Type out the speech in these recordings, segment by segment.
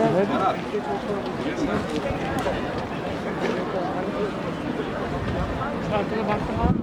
Yanar. Arkada baktım var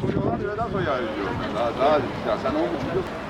Soruyorlar öğleden sonra yani diyorum. Daha, daha, ya sen 10.30'da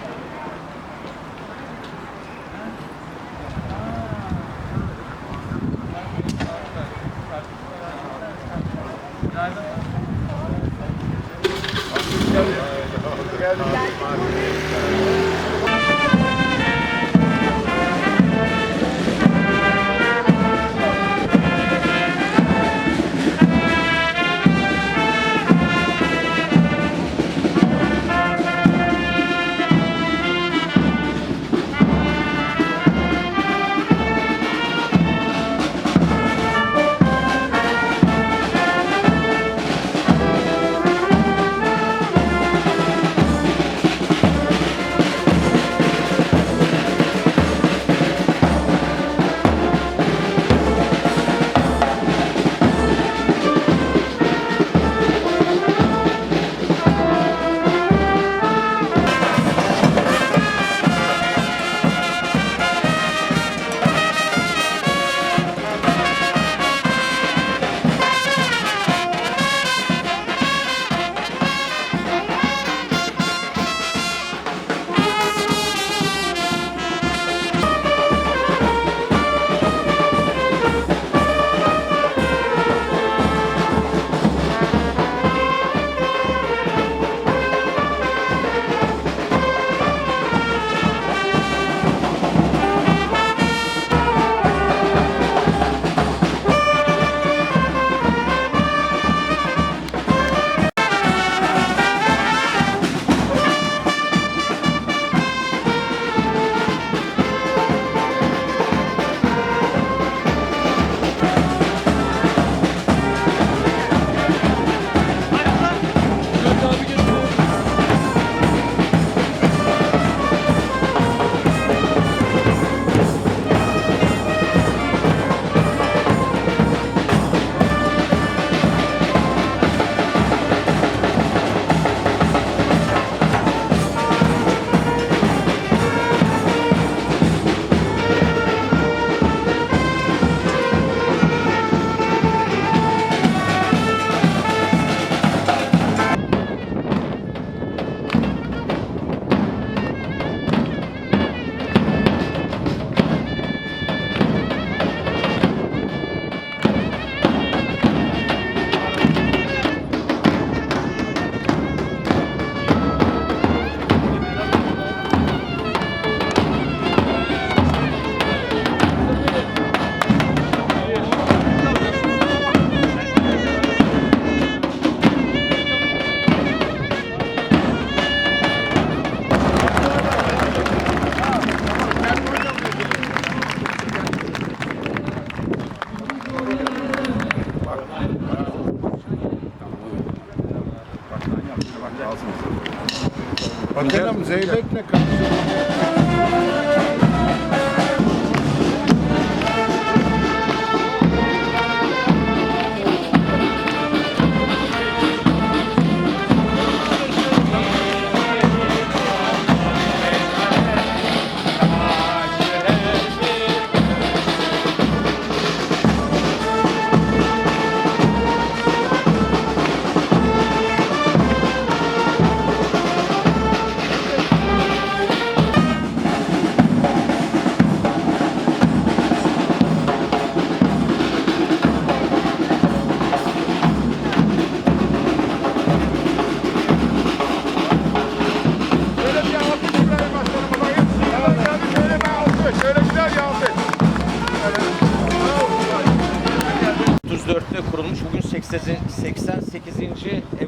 Bakalım Zeybek'le karşı. 88.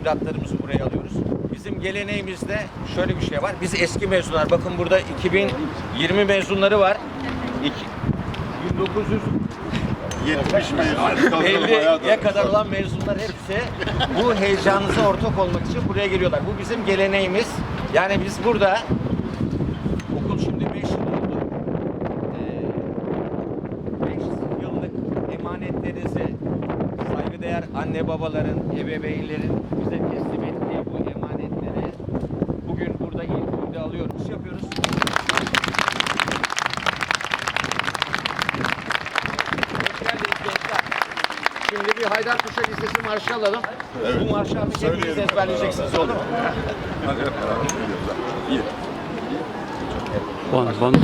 evlatlarımızı buraya alıyoruz. Bizim geleneğimizde şöyle bir şey var. Biz eski mezunlar, bakın burada 2020 mezunları var. İki- 1900 70 mezun. 50'ye kadar olan mezunlar hepsi bu heyecanınıza ortak olmak için buraya geliyorlar. Bu bizim geleneğimiz. Yani biz burada okul şimdi 5 yıl oldu. 5 yıllık emanetlerinizi saygıdeğer anne babaların, ebeveynlerin bize teslim ettiği bu emanetleri burada ilk günde alıyoruz, yapıyoruz. Hoş geldiniz gençler. Şimdi bir Haydarpaşa Lisesi marşı alalım. Bu marşı artık hepiniz Söyleyelim. ezberleyeceksiniz olur mu? Hadi hep beraber gidiyoruz. ha. İyi. Amcaların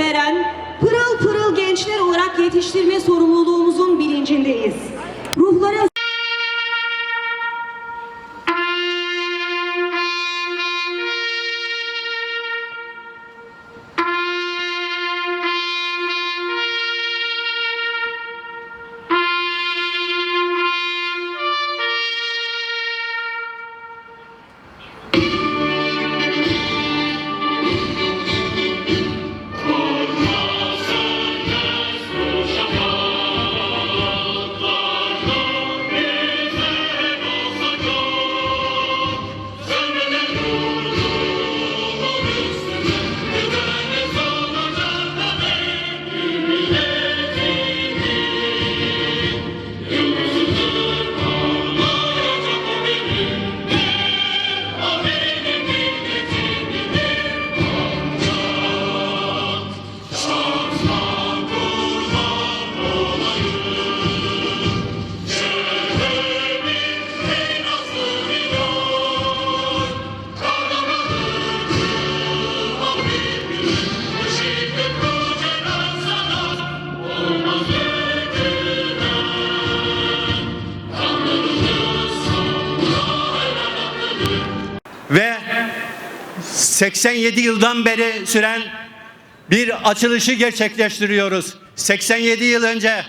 veren, pırıl pırıl gençler olarak yetiştirme sorumluluğumuzun bilincindeyiz. 87 yıldan beri süren bir açılışı gerçekleştiriyoruz. 87 yıl önce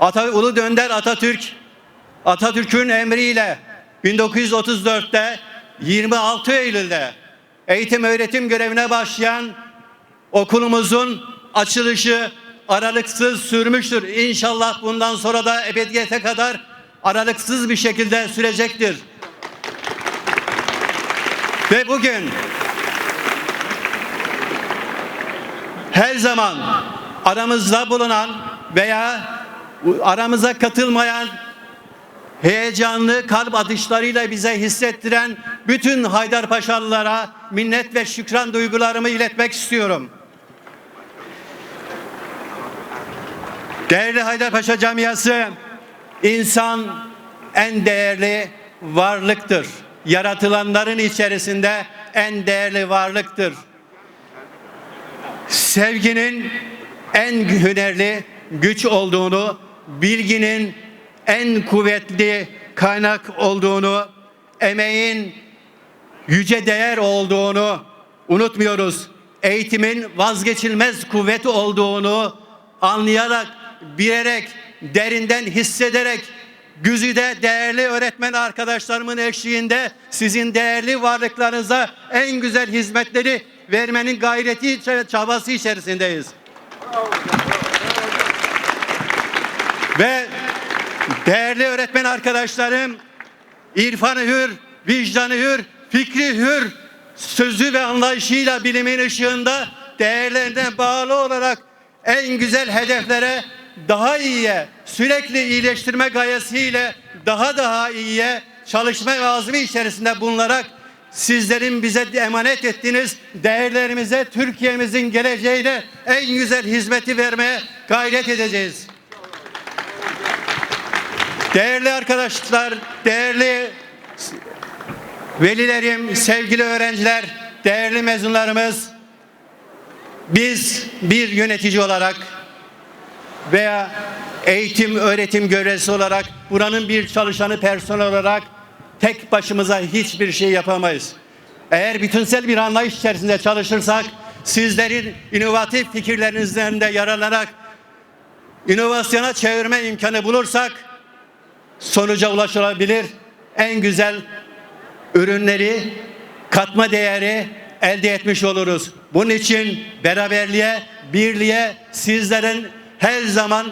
Ata, Ulu Önder Atatürk Atatürk'ün emriyle 1934'te 26 Eylül'de eğitim öğretim görevine başlayan okulumuzun açılışı aralıksız sürmüştür. İnşallah bundan sonra da ebediyete kadar aralıksız bir şekilde sürecektir. Ve bugün her zaman aramızda bulunan veya aramıza katılmayan heyecanlı kalp atışlarıyla bize hissettiren bütün Haydarpaşalılara minnet ve şükran duygularımı iletmek istiyorum. Değerli Haydarpaşa camiası, insan en değerli varlıktır. Yaratılanların içerisinde en değerli varlıktır. Sevginin en hünerli güç olduğunu, bilginin en kuvvetli kaynak olduğunu, emeğin yüce değer olduğunu unutmuyoruz. Eğitimin vazgeçilmez kuvveti olduğunu anlayarak, bilerek, derinden hissederek Güzide değerli öğretmen arkadaşlarımın eşliğinde sizin değerli varlıklarınıza en güzel hizmetleri vermenin gayreti çabası içerisindeyiz. Ve değerli öğretmen arkadaşlarım irfanı hür, vicdanı hür, fikri hür, sözü ve anlayışıyla bilimin ışığında değerlerine bağlı olarak en güzel hedeflere daha iyiye, sürekli iyileştirme gayesiyle daha daha iyiye çalışma azmi içerisinde bulunarak sizlerin bize emanet ettiğiniz değerlerimize, Türkiye'mizin geleceğine en güzel hizmeti vermeye gayret edeceğiz. Değerli arkadaşlar, değerli velilerim, sevgili öğrenciler, değerli mezunlarımız, biz bir yönetici olarak veya eğitim öğretim görevlisi olarak buranın bir çalışanı personel olarak tek başımıza hiçbir şey yapamayız. Eğer bütünsel bir anlayış içerisinde çalışırsak sizlerin inovatif fikirlerinizden de yararlanarak inovasyona çevirme imkanı bulursak sonuca ulaşılabilir. En güzel ürünleri, katma değeri elde etmiş oluruz. Bunun için beraberliğe, birliğe sizlerin her zaman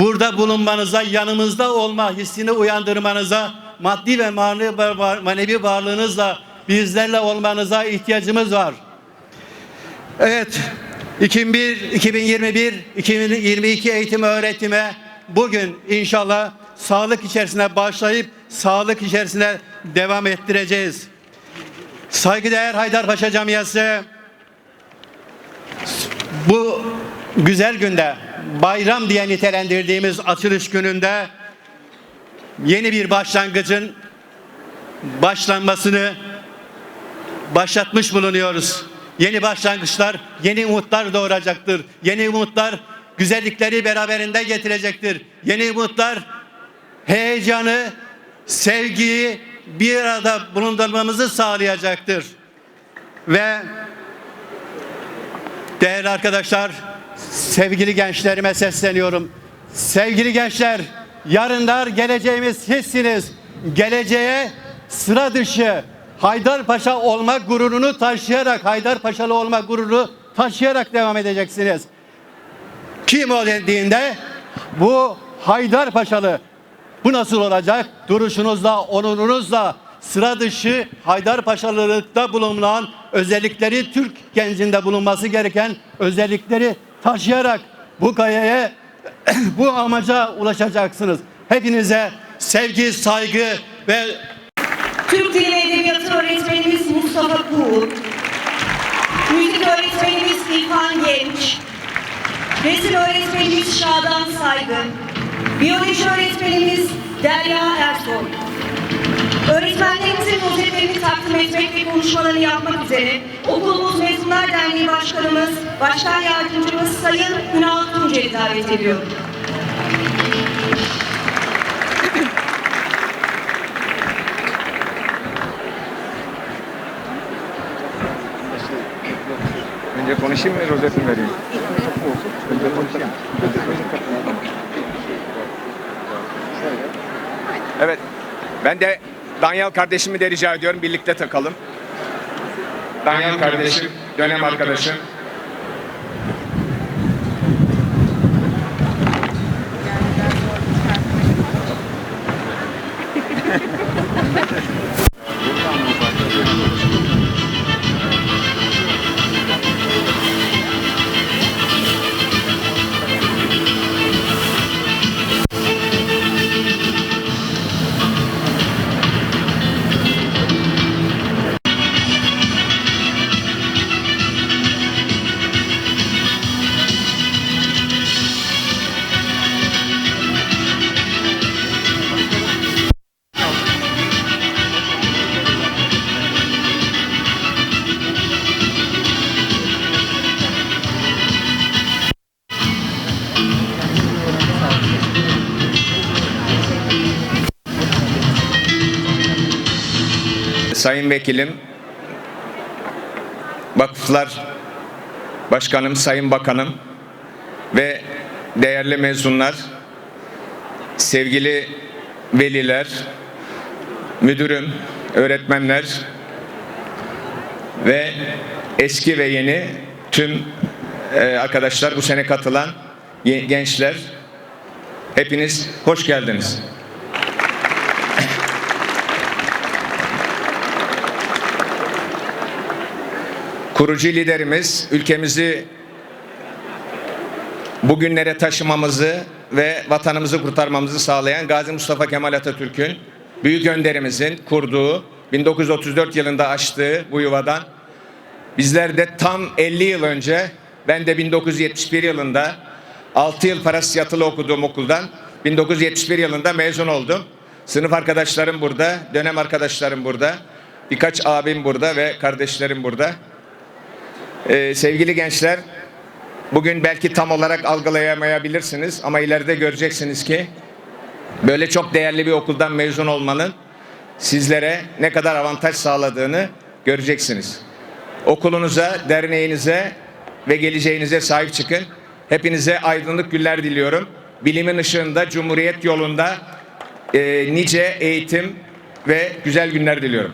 burada bulunmanıza, yanımızda olma hissini uyandırmanıza, maddi ve manevi, varlığınızla bizlerle olmanıza ihtiyacımız var. Evet, 2001, 2021, 2022 eğitim öğretime bugün inşallah sağlık içerisine başlayıp sağlık içerisine devam ettireceğiz. Saygıdeğer Haydarpaşa Camiası bu güzel günde bayram diye nitelendirdiğimiz açılış gününde yeni bir başlangıcın başlanmasını başlatmış bulunuyoruz. Yeni başlangıçlar, yeni umutlar doğuracaktır. Yeni umutlar güzellikleri beraberinde getirecektir. Yeni umutlar heyecanı, sevgiyi bir arada bulundurmamızı sağlayacaktır. Ve değerli arkadaşlar, sevgili gençlerime sesleniyorum. Sevgili gençler, yarınlar geleceğimiz sizsiniz. Geleceğe sıra dışı Haydarpaşa olma gururunu taşıyarak, Haydarpaşalı olma gururu taşıyarak devam edeceksiniz. Kim o dediğinde bu Haydarpaşalı. Bu nasıl olacak? Duruşunuzla, onurunuzla, sıra dışı Haydarpaşalılıkta bulunan özellikleri Türk gencinde bulunması gereken özellikleri taşıyarak bu kayaya, bu amaca ulaşacaksınız. Hepinize sevgi, saygı ve Türk Dili Edebiyatı öğretmenimiz Mustafa Kuğur, müzik öğretmenimiz İlhan Genç, resim öğretmenimiz Şadan Saygın, biyoloji öğretmenimiz Derya Ersoy. Öğretmenlerimizin rozetlerini takdim etmek ve konuşmalarını yapmak üzere okulumuz Mezunlar Derneği Başkanımız, Başkan Yardımcımız Sayın Ünal Tuncer'i davet ediyorum. Önce konuşayım mı rozetini vereyim? Önce konuşayım. Evet. Ben de Danyal kardeşimi de rica ediyorum. Birlikte takalım. Danyal kardeşim, dönem arkadaşım. Sayın Vekilim, Vakıflar Başkanım, Sayın Bakanım ve değerli mezunlar, sevgili veliler, müdürüm, öğretmenler ve eski ve yeni tüm e, arkadaşlar bu sene katılan gençler hepiniz hoş geldiniz. Kurucu liderimiz ülkemizi bugünlere taşımamızı ve vatanımızı kurtarmamızı sağlayan Gazi Mustafa Kemal Atatürk'ün büyük önderimizin kurduğu 1934 yılında açtığı bu yuvadan bizler de tam 50 yıl önce ben de 1971 yılında 6 yıl parasız yatılı okuduğum okuldan 1971 yılında mezun oldum. Sınıf arkadaşlarım burada, dönem arkadaşlarım burada, birkaç abim burada ve kardeşlerim burada. Ee, sevgili gençler, bugün belki tam olarak algılayamayabilirsiniz ama ileride göreceksiniz ki böyle çok değerli bir okuldan mezun olmanın sizlere ne kadar avantaj sağladığını göreceksiniz. Okulunuza, derneğinize ve geleceğinize sahip çıkın. Hepinize aydınlık günler diliyorum. Bilimin ışığında, Cumhuriyet yolunda e, nice eğitim ve güzel günler diliyorum.